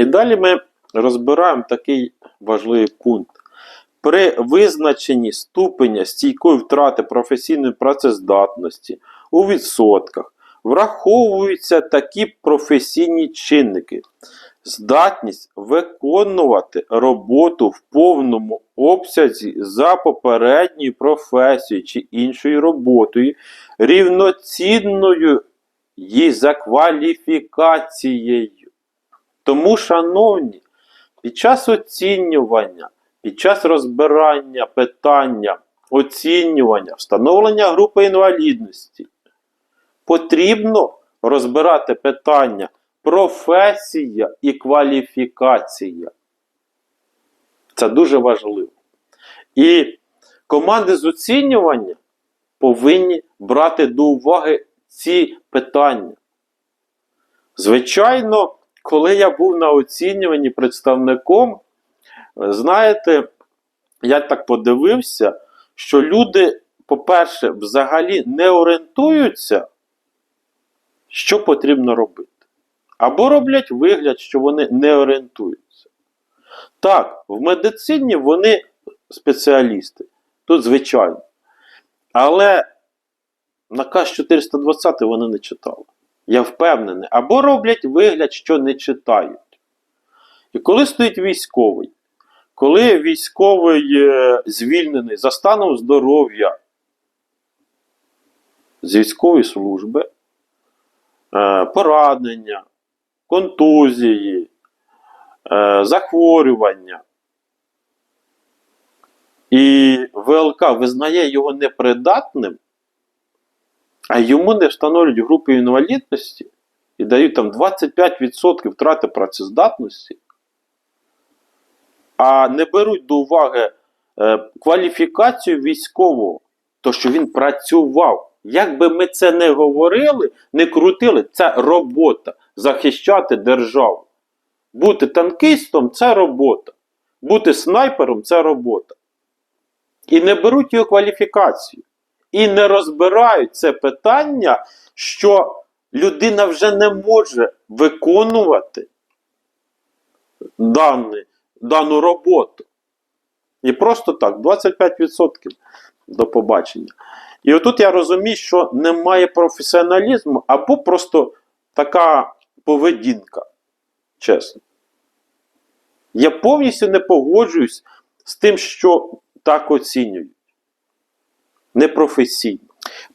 І далі ми розбираємо такий важливий пункт. При визначенні ступеня стійкої втрати професійної працездатності у відсотках враховуються такі професійні чинники. Здатність виконувати роботу в повному обсязі за попередньою професією чи іншою роботою, рівноцінною їй за кваліфікацією. Тому, шановні, під час оцінювання, під час розбирання питання, оцінювання, встановлення групи інвалідності, потрібно розбирати питання професія і кваліфікація. Це дуже важливо. І команди з оцінювання повинні брати до уваги ці питання. Звичайно, коли я був на оцінюванні представником, знаєте, я так подивився, що люди, по-перше, взагалі не орієнтуються, що потрібно робити. Або роблять вигляд, що вони не орієнтуються. Так, в медицині вони спеціалісти, тут звичайно. Але наказ 420 вони не читали. Я впевнений. Або роблять вигляд, що не читають. І коли стоїть військовий, коли військовий е, звільнений за станом здоров'я з військової служби, е, поранення, контузії, е, захворювання, і ВЛК визнає його непридатним, а йому не встановлюють групи інвалідності і дають там 25% втрати працездатності, а не беруть до уваги е, кваліфікацію військового, то що він працював. Як би ми це не говорили, не крутили, це робота захищати державу. Бути танкістом це робота. Бути снайпером це робота. І не беруть його кваліфікацію. І не розбирають це питання, що людина вже не може виконувати дані, дану роботу. І просто так, 25% до побачення. І отут я розумію, що немає професіоналізму або просто така поведінка. Чесно. Я повністю не погоджуюсь з тим, що так оцінюють. Непрофесійно.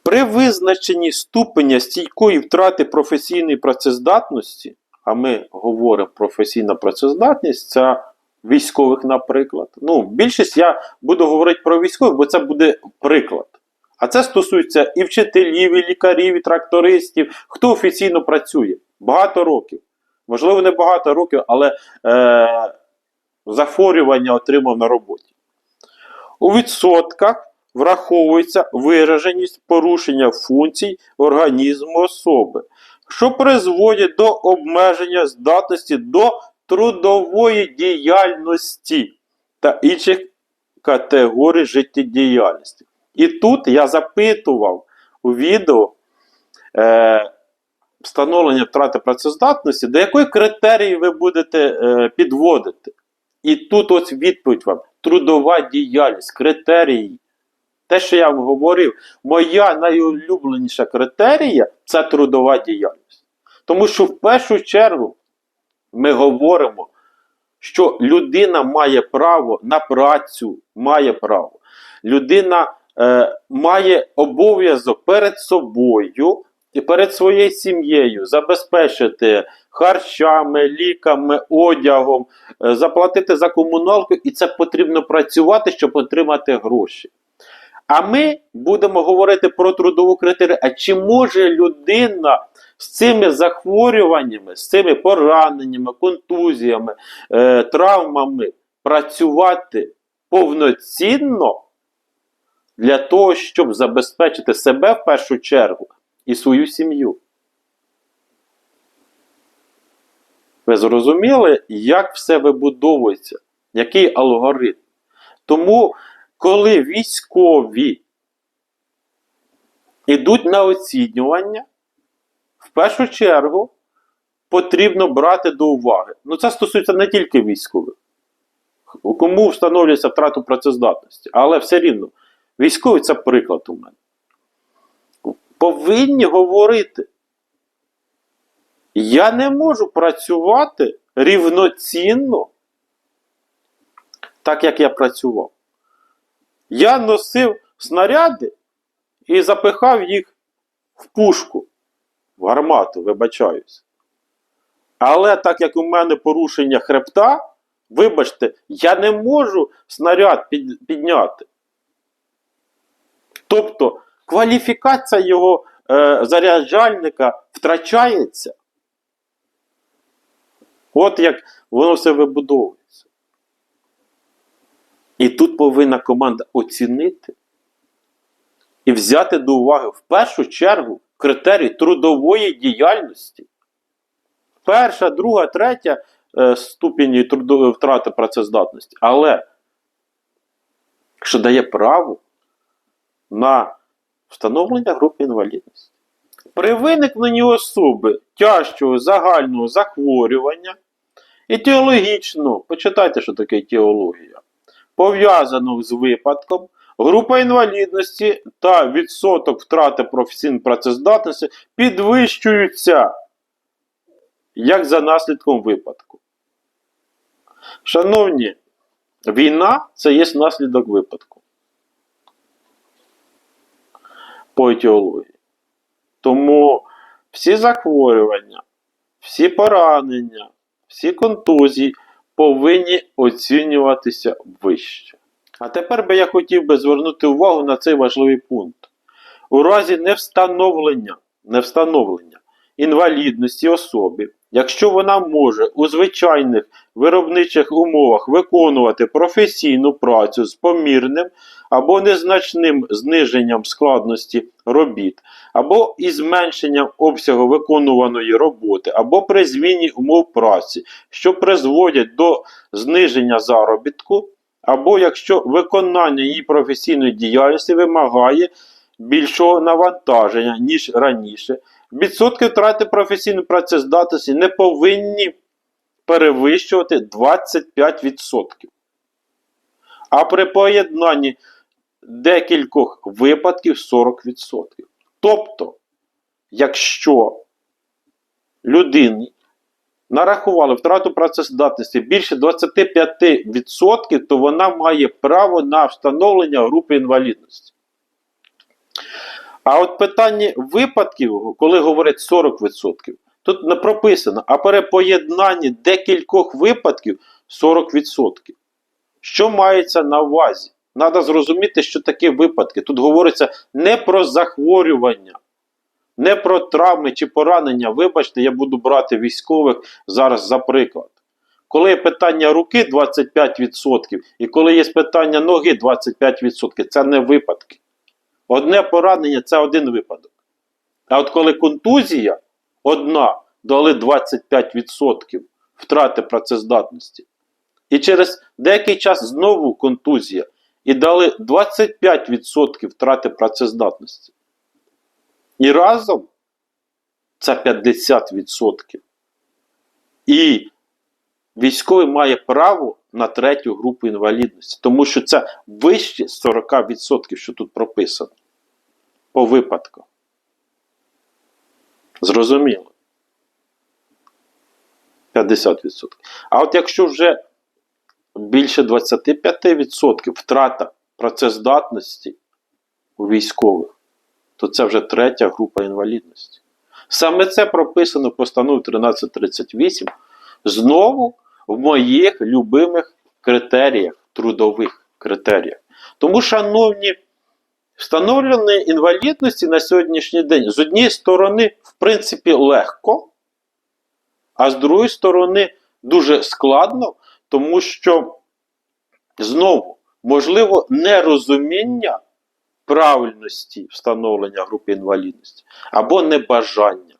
При визначенні ступеня стійкої втрати професійної працездатності, а ми говоримо професійна працездатність, це військових, наприклад. Ну, більшість я буду говорити про військових, бо це буде приклад. А це стосується і вчителів, і лікарів, і трактористів, хто офіційно працює багато років. Можливо, не багато років, але е, захворювання отримав на роботі. У відсотках враховується вираженість порушення функцій організму особи, що призводять до обмеження здатності до трудової діяльності та інших категорій життєдіяльності. І тут я запитував у відео е, встановлення втрати працездатності, до якої критерії ви будете е, підводити. І тут ось відповідь вам: трудова діяльність, критерії. Те, що я говорив, моя найулюбленіша критерія це трудова діяльність. Тому що в першу чергу ми говоримо, що людина має право на працю, має право. Людина е, має обов'язок перед собою і перед своєю сім'єю забезпечити харчами, ліками, одягом, е, заплатити за комуналку, і це потрібно працювати, щоб отримати гроші. А ми будемо говорити про трудову критерію. А чи може людина з цими захворюваннями, з цими пораненнями, контузіями, е, травмами працювати повноцінно для того, щоб забезпечити себе в першу чергу і свою сім'ю? Ви зрозуміли, як все вибудовується, який алгоритм? Тому, коли військові йдуть на оцінювання, в першу чергу потрібно брати до уваги? Ну, це стосується не тільки військових. Кому встановлюється втрату працездатності, але все рівно, військовий це приклад у мене. Повинні говорити. Я не можу працювати рівноцінно, так як я працював. Я носив снаряди і запихав їх в пушку, в гармату, вибачаюсь. Але так як у мене порушення хребта, вибачте, я не можу снаряд під, підняти. Тобто кваліфікація його е, заряджальника втрачається. От як воно все вибудовується. І тут повинна команда оцінити і взяти до уваги в першу чергу критерії трудової діяльності. Перша, друга, третя е, ступені втрати працездатності. Але що дає право на встановлення групи інвалідності. При виникненні особи тяжчого загального захворювання, етіологічно, почитайте, що таке етіологія, пов'язаного з випадком, група інвалідності та відсоток втрати професійної працездатності підвищуються як за наслідком випадку. Шановні, війна це є наслідок випадку. По етіології. Тому всі захворювання, всі поранення, всі контузії повинні оцінюватися вище. А тепер би я хотів би звернути увагу на цей важливий пункт. У разі невстановлення, невстановлення інвалідності особи, якщо вона може у звичайних виробничих умовах виконувати професійну працю з помірним або незначним зниженням складності робіт, або із зменшенням обсягу виконуваної роботи, або при зміні умов праці, що призводять до зниження заробітку, або якщо виконання її професійної діяльності вимагає більшого навантаження, ніж раніше, відсотки втрати професійної працездатності не повинні перевищувати 25%. А при поєднанні декількох випадків 40%. Тобто, якщо людині нарахували втрату працездатності більше 25%, то вона має право на встановлення групи інвалідності. А от питання випадків, коли говорять 40%, тут не прописано, а при поєднанні декількох випадків 40%. Що мається на увазі? Треба зрозуміти, що таке випадки. Тут говориться не про захворювання, не про травми чи поранення. Вибачте, я буду брати військових зараз за приклад. Коли є питання руки 25%, і коли є питання ноги 25%, це не випадки. Одне поранення це один випадок. А от коли контузія одна дали 25% втрати працездатності, і через деякий час знову контузія, і дали 25% втрати працездатності. І разом це 50%. І військовий має право на третю групу інвалідності, тому що це вище 40%, що тут прописано. По випадку. Зрозуміло. 50%. А от якщо вже більше 25% втрата працездатності у військових, то це вже третя група інвалідності. Саме це прописано в постанові 1338 знову в моїх любимих критеріях, трудових критеріях. Тому, шановні, встановлення інвалідності на сьогоднішній день з однієї сторони, в принципі, легко, а з другої сторони, дуже складно, тому що знову можливо нерозуміння правильності встановлення групи інвалідності або небажання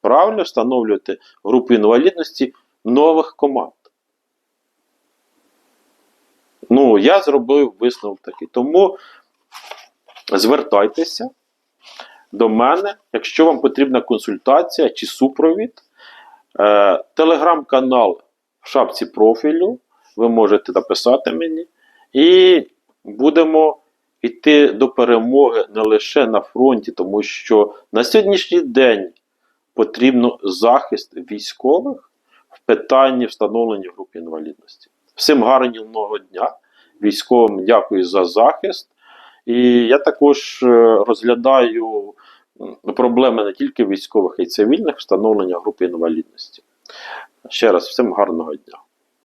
правильно встановлювати групу інвалідності нових команд. Ну, я зробив висновок такий. Тому звертайтеся до мене, якщо вам потрібна консультація чи супровід. Е, телеграм-канал в шапці профілю. Ви можете написати мені. І будемо йти до перемоги не лише на фронті, тому що на сьогоднішній день потрібно захист військових в питанні встановлення групи інвалідності. Всім гарного дня. Військовим дякую за захист. І я також е, розглядаю проблеми не тільки військових, а й цивільних встановлення групи інвалідності. Ще раз всім гарного дня.